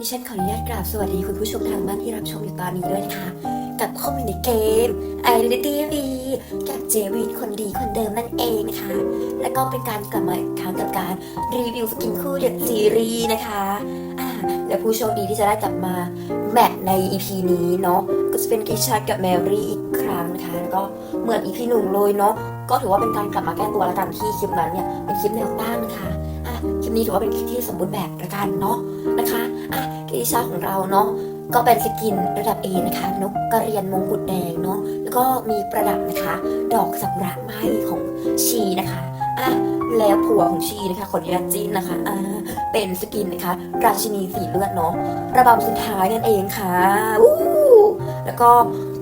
ดิฉันขออนุญาตกราบสวัสดีคุณผู้ชมทางบ้านที่รับชมอยู่ตอนนี้ด้วยนะคะกับข้อมูลในเกม Identity V กับเจวีนคนดีคนเดิมนั่นเองนะคะ แล้วก็เป็นการกลับมาอีกครั้งกับการรีวิวสกินคู่เดอะซีรีส์นะคะอ่าและผู้โชคดีที่จะได้กลับมาแมทใน EP นี้เนาะก็จะเป็นกิชากับแมรี่อีกครั้งนะคะแล้วก็เหมือน EP หนึ่งเลยเนาะก็ถือว่าเป็นการกลับมาแก้ตัวแล้วกันที่คลิปนั้นเนี่ยเป็นคลิปแนวตั้งนะคะอะคลิปนี้ถือว่าเป็นคลิปที่สมบูรณ์แบบละกันเนาะนะคะ อะกิชาของเราเนาะก็เป็นสกินระดับ A นะคะ นกกระเรียนมงกุฎแดงเนาะแล้วก็มีประดับนะคะ ดอกสักระไม้ของชีนะคะอะแล้วผัวของชีนะคะขออนุญาตจิ้นนะคะอ่าเป็นสกินนะคะ ราชินีสีเลือดเนาะระบำสุดท้ายนั่นเองค่ะอู้แล้วก็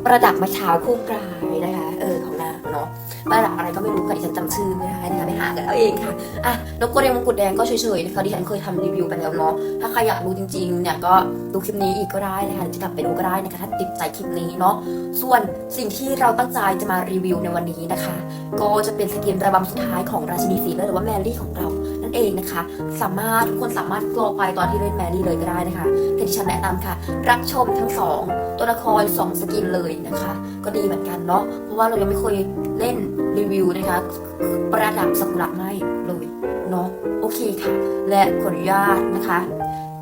ประดับมาเช้าคู่กลายนะคะ เออของนางเนาะ ประดังอะไรก็ไม่รู้ค่ะดิฉันจำชื่อไม่ได้นะคะไปหากันเอาเองค่ะอะนกกระเรียนมงกุฎแดงก็เฉยๆนะคะดิฉันเคยทำรีวิวไปแล้วเนาะถ้าใครอยากรู้จริงๆเนี่ยก็ดูคลิปนี้อีกก็ได้นะคะหรือจะกลับไปดูก็ได้นะคะถ้าติดใจคลิปนี้เนาะส่วนสิ่งที่เราตั้งใจจะมารีวิวในวันนี้นะคะ ก็จะเป็นสกินระบำสุดท้ายของราชินีสีเลือดหรือว่าแมรี่ของเรา นั่นเองนะคะ สามารถทุกคนสามารถรอไปตอนที่เล่นแมรี่เลยก็ได้นะคะแต่ที่ฉันแนะนำค่ะ รับชมทั้งสองตัวละครสองสกินเลยนะคะ ก็ดีเหมือนกันเนาะเพราะว่าเรายังไม่เคยเล่นรีวิวนะคะ ประดับสักุระไม้เลยเนาะโอเคค่ะ และขออนุญาตนะคะ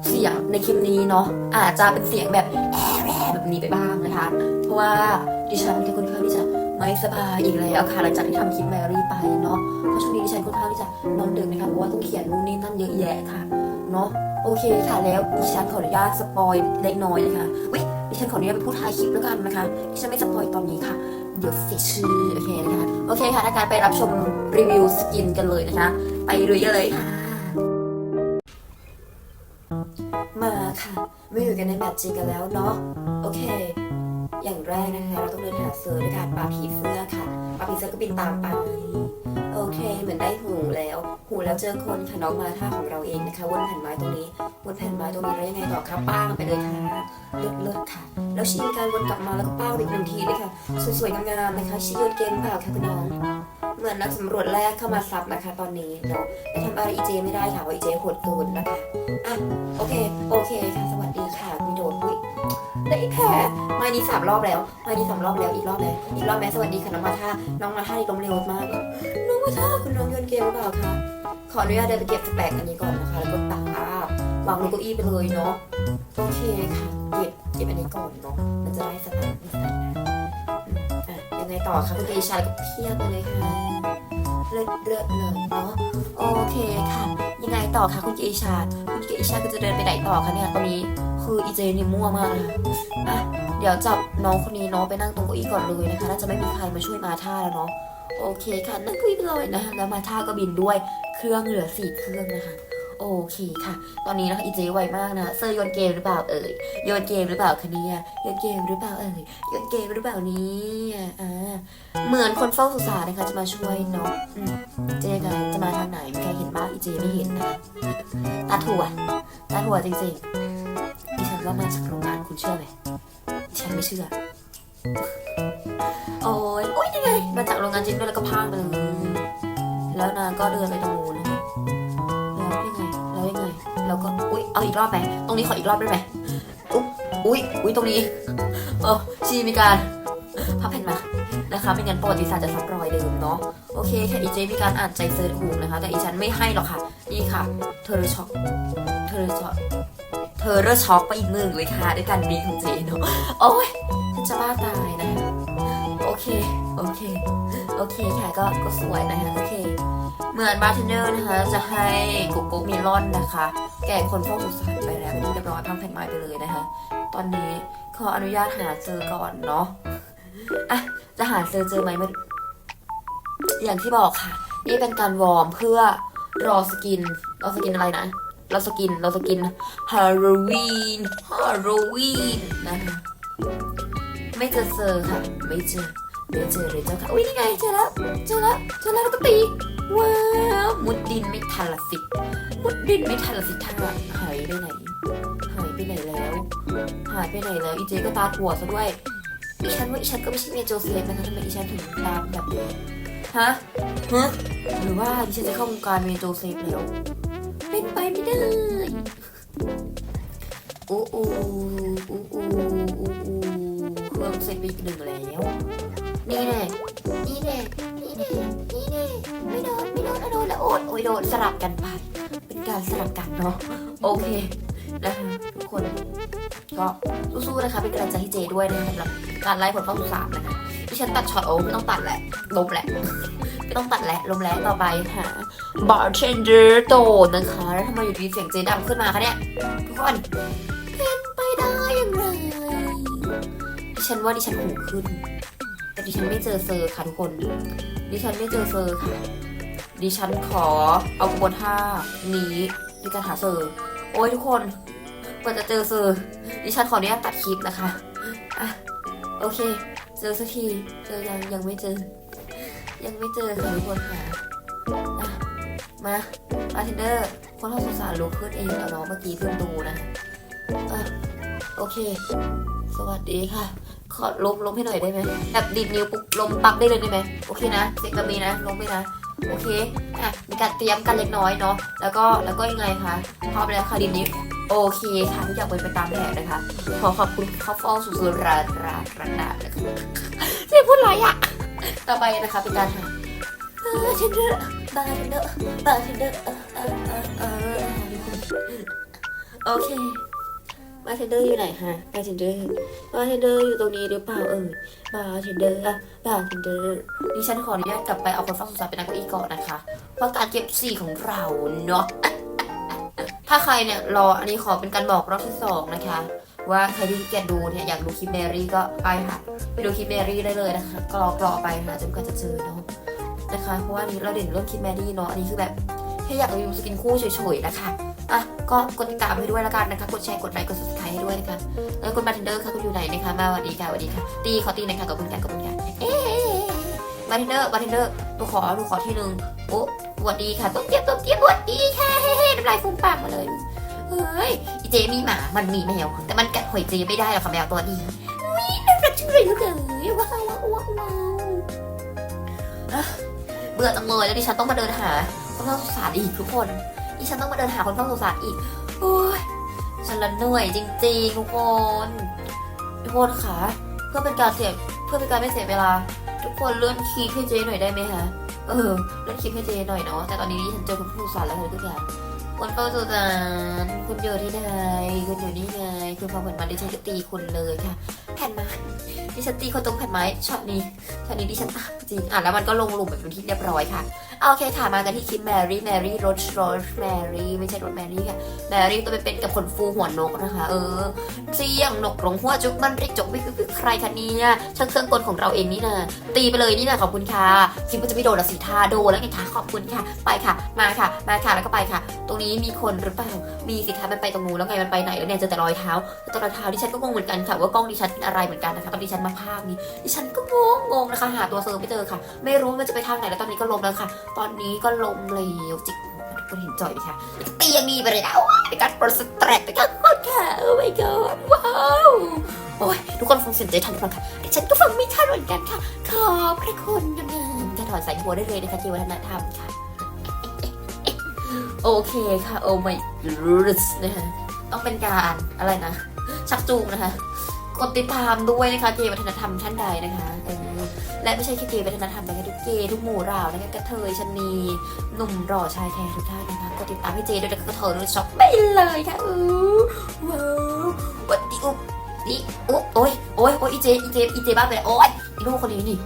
เสียงในคลิปนี้เนาะอาจจะเป็นเสียงแบบแอแรแบบนี้ไปบ้างนะคะ เพราะว่าดิฉันเป็นคนข้างที่จะ ไม่สบายอีกแล้วค่ะหลังจากที่ทำคลิปแมรี่ไปเนาะเพราะช่วงนี้ดิฉันค่อนข้างที่จะนอนดึกนะคะเพราะว่าต้องเขียนนู่นนี่นั่นเยอะแยะค่ะเนาะโอเคค่ะแล้วดิฉันขออนุญาตสปอยเล็กน้อยนะคะวิดิฉันขออนุญาตเป็นผู้ท้ายคลิปแล้วกันนะคะดิฉันไม่สปอยตอนนี้ค่ะ เดี๋ยวเสียชื่อโอเคนะคะโอเคค่ะในการไปรับชมรีวิวสกินกันเลยนะคะ ไปลุยกันเลยค่ะมาค่ะ ไม่อยู่กันในแมตช์จริงกันแล้วเนาะโอเค อย่างแรกนะคะเราต้องเดินหาเซอด้วยการปาผีเสื้อค่ะปาผีเสื้อก็บินตามไปโอเค เหมือนได้หูแล้ว หูแล้วเจอคนค่ะน้องมาท่าของเราเองนะคะวนแผ่นไม้ตรงนี้วนแผ่นไม้ตรงนี้แล้วยังไงต่อครับป้างไปเลยค่ะเลิศเลิศค่ะ แล้วชีมีการวนกลับมาแล้วก็ป้างอีกหนึ่งทีด้วยค่ะสวยๆงามๆนะคะชีโยนเกมเปล่าค่ะคุณน้องเหมือนนักสำรวจแรกเข้ามาซับนะคะตอนนี้เนาะแต่ทำอะไรอีเจไม่ได้ค่ะว่าอีเจโหดเกินนะคะอะโอเคโอเคค่ะสวัสดีค่ะมีโดนอุ้ย ได้แผลไม้นี้สามรอบแล้วไม้นี้สามรอบแล้วอีกรอบไหมอีกรอบไหมสวัสดีค่ะน้องมาท่าน้องมาท่านี่ล้มเร็วมากน้องมาท่าคุณน้องโยนเกมหรือเปล่าคะขออนุญาตเดินไปเก็บสแปกอันนี้ก่อนนะคะแล้วก็ตักภาวางบนเก้าอี้ไปเลยเนาะโอเคค่ะเก็บเก็บอันนี้ก่อนเนาะมันจะได้สแปกไม่ใส่นะอืมอะยังไงต่อคะคุณเอชาแล้วก็เพียบไปเลยค่ะ เลิศเลิศเลยเนาะโอเคค่ะ ยังไงต่อคะคุณเกอิชา คุณเกอิชาก็จะเดินไปไหนต่อคะเนี่ยตอนนี้คืออีเจนี่มั่วมากเลยอะเดี๋ยวจับน้องคนนี้เนาะไปนั่งตรงเก้าอี้ก่อนเลยนะคะน่าจะไม่มีใครมาช่วยมาท่าแล้วเนาะโอเคค่ะนั่งคุยไปเลยนะคะแล้วมาท่าก็บินด้วยเครื่องเหลือสี่เครื่องนะคะ โอเคค่ะ ตอนนี้นะคะอีเจไวมากนะเซอร์โยนเกมหรือเปล่าเอ่ยโยนเกมหรือเปล่าคะเนี่ยโยนเกมหรือเปล่าเอ่ยโยนเกมหรือเปล่านี่ยอ่าเหมือนคนเฝ้าสุสานนะคะจะมาช่วยเนาะอืมจะยังไงจะมาทางไหนมีใครเห็นบ้างอีเจไม่เห็นนะตาถั่วตาถั่วจริงๆดิฉันว่ามาจากโรงงานคุณเชื่อไหมดิฉันไม่เชื่อโอ้ยโอ้ยยังไงมาจากโรงงานจริงด้วยแล้วก็พางไปเลยแล้วนางก็เดินไปตรงนู้น แล้วก็อุ้ยเอาอีกรอบไหมตรงนี้ขออีกรอบได้ไหมอุ๊ยอุ้ยอุ้ยตรงนี้เออชีมีการพับแผ่นมานะคะไม่งั้นประวัติศาสตร์จะซ้ำรอยเดิมเนาะโอเคค่ะอีเจมีการอ่านใจเซิร์ชหูนะคะ แต่อีฉันไม่ให้หรอกค่ะ นี่ค่ะเธอร์ช็อกเธอร์ช็อกเธอร์ช็อกไปอีกหนึ่งเลยค่ะด้วยการบีของเจเนาะโอ้ยฉันจะบ้าตายนะคะโอเคโอเคโอเคค่ะก็ก็สวยนะคะโอเคเหมือนบาร์เทนเนอร์นะคะจะให้กุ๊กกุ๊กเมลอนนะคะ แก่คนพวกสุสานไปแล้วเป็นที่เรียบร้อยพังแผ่นไม้ไปเลยนะคะ ตอนนี้ขออนุญาตหาเจอก่อนเนาะอะจะหาเจอเจอไหมมันอย่างที่บอกค่ะ นี่เป็นการวอร์มเพื่อรอสกิน รอสกินอะไรนะรอสกินรอสกินฮาโลวีนฮาโลวีนนะคะไม่เจอเจอค่ะ ไม่เจอไม่เจอเลยเจ้าค่ะ อุ้ยนี่ไงเจอแล้ว เจอแล้ว เจอแล้วแล้วก็ตี ว้าวมุดดินไม่ทันละสิมุดดินไม่ทันละสิท่านหายไปไหนหายไปไหนแล้วหายไปไหนแล้วอีเจก็ตาถั่วซะด้วยอีฉันว่าอีฉันก็ไม่ใช่เมียโจเซฟนะคะทำไมอีฉันถึงตามแบบนี้ฮะฮะหรือว่าอีฉันจะเข้าวงการเมียโจเซฟแล้วเป็นไปไม่ได้โอู้อู้อู้อู้อู้อู้เครื่องเสร็จไปอีกหนึ่งแล้วนี่แน่นี่แน่ นี่แน่นี่ไม่โดนไม่โดนไม่โดนแล้วโอดโอ้ยโดนสลับกันไป เป็นการสลับกันเนาะโอเคนะคะทุกคนก็สู้ๆนะคะเป็นกำลังใจให้เจด้วยนะคะสำหรับการไล่ผลข้าสู่สามนะคะที่ฉันตัดช็อตโอ้ไม่ต้องตัดแหละลมแหละไม่ต้องตัดแหละลมแล้วต่อไปค่ะบาร์เทนเดอร์โตนะคะแล้วทำไมอยู่ดีเสียงเจดังขึ้นมาคะเนี่ยทุกคนเป็นไปได้ย่างไรดิฉันว่าดิฉันหูขึ้น ดิฉันไม่เจอเซอร์ค่ะทุกคน ดิฉันไม่เจอเซอร์ค่ะ ดิฉันขอเอากระบวนท่านี้ในการหาเซอร์ โอ้ยทุกคนกว่าจะเจอเซอร์ ดิฉันขออนุญาตตัดคลิปนะคะอะโอเค เจอสักที เจอยังยังไม่เจอ ยังไม่เจอค่ะทุกคนค่ะอะมาบาร์เทนเดอร์คนเราสงสารลุกขึ้นเองเอาน้องเมื่อกี้ขึ้นดูนะอะโอเค สวัสดีค่ะ ขอล้มล้มให้หน่อยได้ไหมแบบดีดนิ้วปุ๊บล้มปั๊บได้เลยได้ไหมโอเคนะเสียงแบบนี้นะล้มไปนะโอเคอะมีการเตรียมกันเล็กน้อยเนาะแล้วก็แล้วก็ยังไงคะพร้อมแล้วค่ะดินนี้โอเคค่ะทุกอย่างเป็นไปตามแผนนะคะ ขอขอบคุณข้าวฟองสุสุรารารานานะคะเสียงพูดไรอะต่อไปนะคะเป็นการหาบาร์เทนเดอร์บาร์เทนเดอร์บาร์เทนเดอร์เออเออเออโอเค บาร์เทนเดอร์อยู่ไหนฮะบาร์เทนเดอร์บาร์เทนเดอร์อยู่ตรงนี้หรือเปล่าเออบาร์เทนเดอร์อะบาร์เทนเดอร์ดิฉันขออนุญาตกลับไปเอาคนฟังสุสานเป็นนักเก้าอี้ก่อนนะคะ เพราะการเก็บสี่ของเราเนาะถ้าใครเนี่ยรออันนี้ขอเป็นการบอกรอบที่สองนะคะ ว่าใครที่เกียจดูเนี่ยอยากดูคลิปแมรี่ก็ไปค่ะไปดูคลิปแมรี่ได้เลยนะคะกรอกรอไปค่ะจนกว่าจะเจอเนาะนะคะ เพราะว่านนี้เราเด่นเรื่องคลิปแมรี่เนาะอันนี้คือแบบแค่อยากรีวิวสกินคู่เฉยๆนะคะ อะก็กดติดตามให้ด้วยละกันนะคะ กดแชร์ กดไลค์ กด subscribe ให้ด้วยนะคะแล้วกดมาเทนเดอร์ค่ะคุณอยู่ไหนนะคะ มาสวัสดีค่ะสวัสดีค่ะ ตีขอตีหนะคะขอบคุณค่ะขอบคุณค่ะเอ๊ะบาร์เทนเดอร์บาร์เทนเดอร์หนูขอหนูขอที่หนึ่งโอ้สวัสดีค่ะต้มเจี๊ยบต้มเจี๊ยบสวัสดีค่ะเฮ้เฮ้น้ำลายฟูมปากมาเลยเฮ้ยอีเจมีหมา มันมีแมว แต่มันกัดหอยเจไม่ได้หรอกค่ะแมวตัวนี้วิน่ารักจังเลยลูกเอ๋ยว้าวว้าวว้าวเบื่อจังเลยแล้วดิฉันต้องมาเดินหาคนเฝ้าสุสานอีกทุกคน ดิฉันต้องมาเดินหาคนเฝ้าสุสานอีกโอ้ยฉันละเหนื่อยจริงๆทุกคนทุกคนค่ะเพื่อเป็นการเสียเพื่อเป็นการไม่เสียเวลา ทุกคนเลื่อนคลิปให้เจหน่อยได้ไหมคะเออเลื่อนคลิปให้เจหน่อยเนาะแต่ตอนนี้ฉันเจอคนเฝ้าสุสานแล้วค่ะทุกอย่างคุณเฝ้าสุสานคุณอยู่ที่ไหนคุณอยู่นี่ไงคุณฟังเหมือนมันดิฉันจะตีคุณเลยค่ะ แผ่นไม้ดิฉันตีคนตรงแผ่นไม้ช็อตนี้ช็อตนี้ดิฉันอะจริงอะแล้วมันก็ลงหลุมแบบเป็นที่เรียบร้อยค่ะ โอเคค่ะ มากันที่คลิปแมรี่แมรี่รถรถแมรี่ไม่ใช่รถแมรี่ค่ะแมรี่ตัวเป็นๆกับขนฟูหัวนกนะคะ เออเสียงนกหลงหัวจุกมันริกจกไม่คือใครคะเนี่ยช่างเครื่องกลของเราเองนี่นะตีไปเลยนี่นะขอบคุณค่ะคิดว่าจะไม่โดนละสิท่าโดนแล้วไงคะขอบคุณค่ะ ไปค่ะ มาค่ะ มาค่ะแล้วก็ไปค่ะ ตรงนี้มีคนหรือเปล่ามีสิคะมันไปตรงนู้นแล้วไงมันไปไหนแล้วเนี่ยเจอแต่รอยเท้าแต่รอยเท้าดิฉันก็งงเหมือนกันค่ะว่ากล้องดิฉันเป็นอะไรเหมือนกันนะคะตอนดิฉันมาภาคนี้ดิฉันก็งงงงนะคะหาตัวเซอร์ไม่เจอค่ะ ไม่รู้มันจะไปทางไหนแล้วตอนนี้ก็ลมแล้วค่ะตอนนี้ก็ลมเหลวจิกทุกคนเห็นจอยไหมคะเตียงมีไปเลยนะในการปลดสแตรกในการกดค่ะโอ้ my god ว้าวโอ้ยทุกคนฟังเสียงใจทันหรือเปล่ะดิฉันก็ฟังไม่ทันเหมือนกันค่ะ ขอบพระคุณงามๆจะถอดสายหัวได้เลยนะคะที่วัฒนธรรมค่ะ โอเคค่ะ โอ้ my god นะคะต้องเป็นการอะไรนะ ชักจูงนะคะ กดติดตามด้วยนะคะเกย์วัฒนธรรมท่านใดนะคะเออ และไม่ใช่แค่เกย์วัฒนธรรมนะคะทุกเกย์ทุกหมู่เหล่านะคะกระเทยชนีหนุ่มหล่อชายแท้ทุกท่านนะคะกดติดตามให้เจด้วยนะกระเทยด้ช็อปไปเลยค่ะอู้ว้าววันดีอุ๊บนี่อุ๊บโอ้ยโอ้ยโอ้ยอีเจอีเจอีเจบ้าไปแล้วโอ้ยอีลูกคนนี้นี่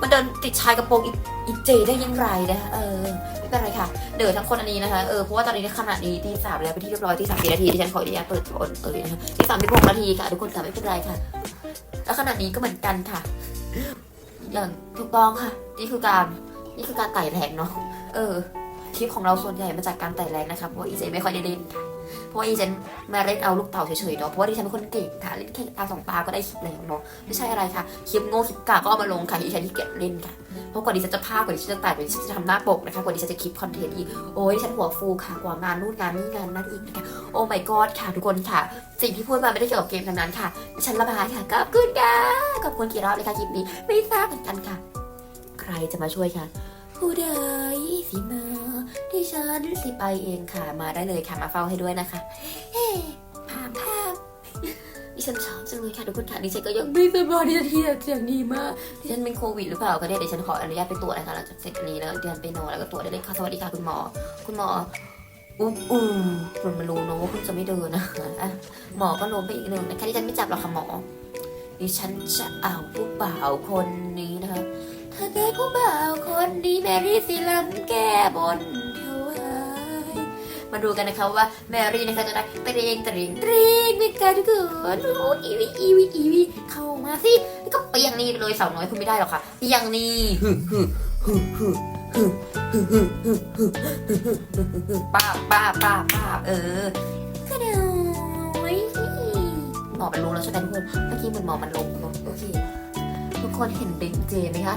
มันเดินติดชายกระโปรงอีเจได้ยังไงนะคะเออไม่เป็นไรค่ะ เดือดทั้งคนอันนี้นะคะเออเพราะว่าตอนนี้ขนาดนี้ที่สามแล้วไปที่เรียบร้อยที่สามสี่นาทีดิฉันขออนุญาตเปิดโอนเออนะคะที่สามที่หกนาทีค่ะทุกคนค่ะไม่เป็นไรค่ะ แล้วขนาดนี้ก็เหมือนกันค่ะ อย่างถูกต้องค่ะ นี่คือการนี่คือการไต่แรงเนาะเออคลิปของเราส่วนใหญ่มาจากการไต่แรงนะคะเพราะว่าอีเจไม่ค่อยได้เล่น เพราะว่าอีเจนมาเล่นเอาลูกเต่าเฉยๆเนาะเพราะว่าดิฉันเป็นคนเก่งค่ะเล่นแค่ตาสองตาก็ได้คลิปแล้วเนาะไม่ใช่อะไรค่ะคลิปโง่คลิปกาก็เอามาลงค่ะดิฉันที่เก็บเล่นค่ะเพราะกว่าดิฉันจะพากว่าดิฉันจะตัดกว่าดิฉันจะทำหน้าปกนะคะกว่าดิฉันจะคลิปคอนเทนต์อีกโอ้ยดิฉันหัวฟูค่ะกว่างานนู่นงานนี่งานนั่นอีกนะคะโอ้ my god ค่ะทุกคนค่ะ สิ่งที่พูดมาไม่ได้เกี่ยวกับเกมทั้งนั้นค่ะดิฉันระบายค่ะขอบคุณค่ะขอบคุณกี่รอบเลยค่ะคลิปนี้ไม่ทราบเหมือนกันค่ะ ใครจะมาช่วยค่ะผู้ใดสิมา ดิฉันสิไปเองค่ะ มาได้เลยค่ะ มาเฝ้าให้ด้วยนะคะ เฮ้พามพามดิฉันชอบจังเลยค่ะทุกคนค่ะดิฉันก็ยังไม่สบายดิฉันเฮียเสียงดีมากดิฉันเป็นโควิดหรือเปล่าก็ได้เดี๋ยวฉันขออนุญาตไปตรวจนะคะหลังจากเสร็จอันนี้แล้วเดินไปนอนแล้วก็ตรวจได้เลยค่ะสวัสดีค่ะคุณหมอ คุณหมออู้อู้มันมารู้เนอะว่าคุณจะไม่เดินนะอะหมอก็ล้มไปอีกหนึ่งนะคะดิฉันไม่จับหรอกค่ะหมอดิฉันจะเอาผู้บ่าวคนนี้นะคะถ้าได้ผู้บ่าวคนนี้แมรี่สิลำแก้บนถวาย มาดูกันนะคะว่าแมรี่นะคะจะได้ตรีงตรงตรีงนะคะทุกคนอีวีอีวีอีวีเข้ามาสิแล้วก็เปียงนี่ไปเลยสาวน้อยคุณไม่ได้หรอกค่ะเปียงนี่ป้าป้าป้าป้าเออกระโดหมอมันลงแล้วใช่ไหมทุกคนเมื่อกี้หมือนหมอมันลงโอเคทุกคนเห็นเบงเจไหมคะ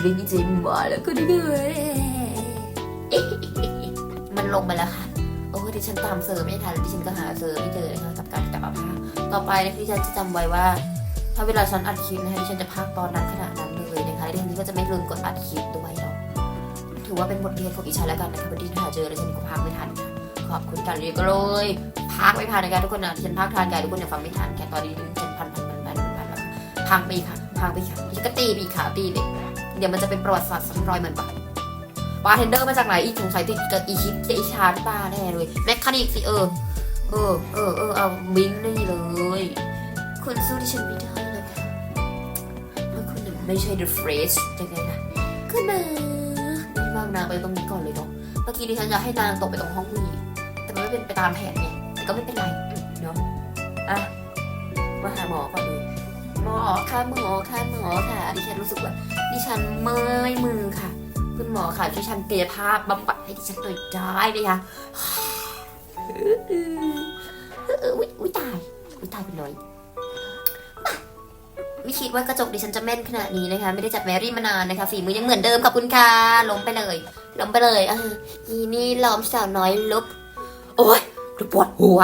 เบงเจมาแล้วก็เดือยมันลงไปแล้วค่ะ ดิฉันตามเซอร์ไม่ทันดิฉันก็หาเซอร์ไม่เจอเลยค่ะกับการกลับมาพากต่อไปนะที่ฉันจะจำไว้ว่า ถ้าเวลาฉันอัดคลิปนะคะดิฉันจะพากตอนนั้นขนาดนั้นเลยนะคะดิฉันก็จะไม่ลืมกดอัดคลิปด้วยหรอกถือว่าเป็นบทเรียนของดิฉันแล้วกันนะคะพอดีหาเจอแล้วฉันก็พากไม่ทันค่ะขอบคุณกันเรียกเลยพากไม่ทันนะคะทุกคนนะฉันพากทานกันทุกคนอยังฟังไม่ทันแค่ตอนนี้ฉันพันพันพันพันพันพันพังไปค่ะพังไปค่ะพี่ก็ตีไปอีกขาตีไปเดี๋ยวมันจะเป็นประวัติศาสตร์ซ้ำรอยเหมือนปะ บาร์เทนเดอร์มาจากไหนอีกสงสัยติดกับอีชิปกับอีชาร์ป้าแน่เลยแมคคานิกสิเออ เออเออเออเอาบิงนี่เลยคุณสู้ที่ฉันไม่ได้เลยค่ะเพราะคุณไม่ใช่ The Fresh ยังไงล่ะขึ้นมาไม่วางนางไปตรงนี้ก่อนเลยเนาะเมื่อกี้ดิฉันจะให้นางตกไปตรงห้องวีแต่มันไม่เป็นไปตามแผนไงแต่ก็ไม่เป็นไรเนาะอะมาหาหมอก่อนเลยหมอค่ะหมอค่ะหมอค่ะดิฉันรู้สึกว่าดิฉันเมื่อยมือค่ะ คุณหมอค่ะช่วยฉันกายภาพบำบัดให้ดิฉันหน่อยได้ไหมคะเอออุ๊ยอุ๊ยตายอุ๊ยตายไปเลยไม่คิดว่ากระจกดิฉันจะแม่นขนาดนี้นะคะ ไม่ได้จัดแมรี่มานานนะคะฝีมือยังเหมือนเดิมขอบคุณค่ะล้มไปเลยล้มไปเลยเอออีนี่ล้อมสาวน้อยลุกโอ๊ยปวดหัว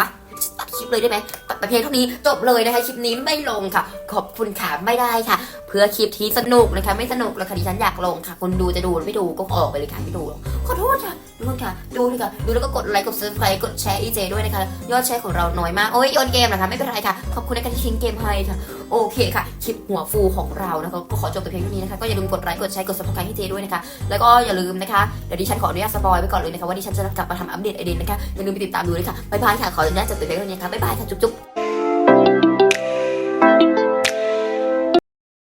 ตัดคลิปเลยได้ไหมตัดไปเพียงเท่านี้จบเลยนะคะคลิปนี้ไม่ลงค่ะ ขอบคุณค่ะไม่ได้ค่ะ เพื่อคลิปที่สนุกนะคะไม่สนุกแล้วค่ะดิฉันอยากลงค่ะคนดูจะดูไม่ดูก็ออกไปเลยค่ะไม่ดูขอโทษค่ะทุกคนค่ะดูเลยค่ะดูแล้วก็กดไลค์กดซับสไครต์กดแชร์อีเจด้วยนะคะยอดแชร์ของเราน้อยมากโอ้ยโยนเกมนะคะไม่เป็นไรค่ะขอบคุณในการที่ทิ้งเกมให้ค่ะโอเคค่ะคลิปหัวฟูของเรานะคะก็ขอจบแต่เพียงเท่านี้นะคะก็อย่าลืมกดไลค์กดแชร์กดซับสไครต์ให้เจด้วยนะคะแล้วก็อย่าลืมนะคะเดี๋ยวดิฉันขออนุญาตสปอยไว้ก่อนเลยนะคะว่าดิฉันจะกลับมาทำอัปเดตไอเดนนะคะอย่าลืมไปติดตามดูเลยค่ะบ๊ายบายค่ะขออนุญาตจบแต่เพียงเท่านี้ค่ะบ๊ายบายค่ะจุ๊บ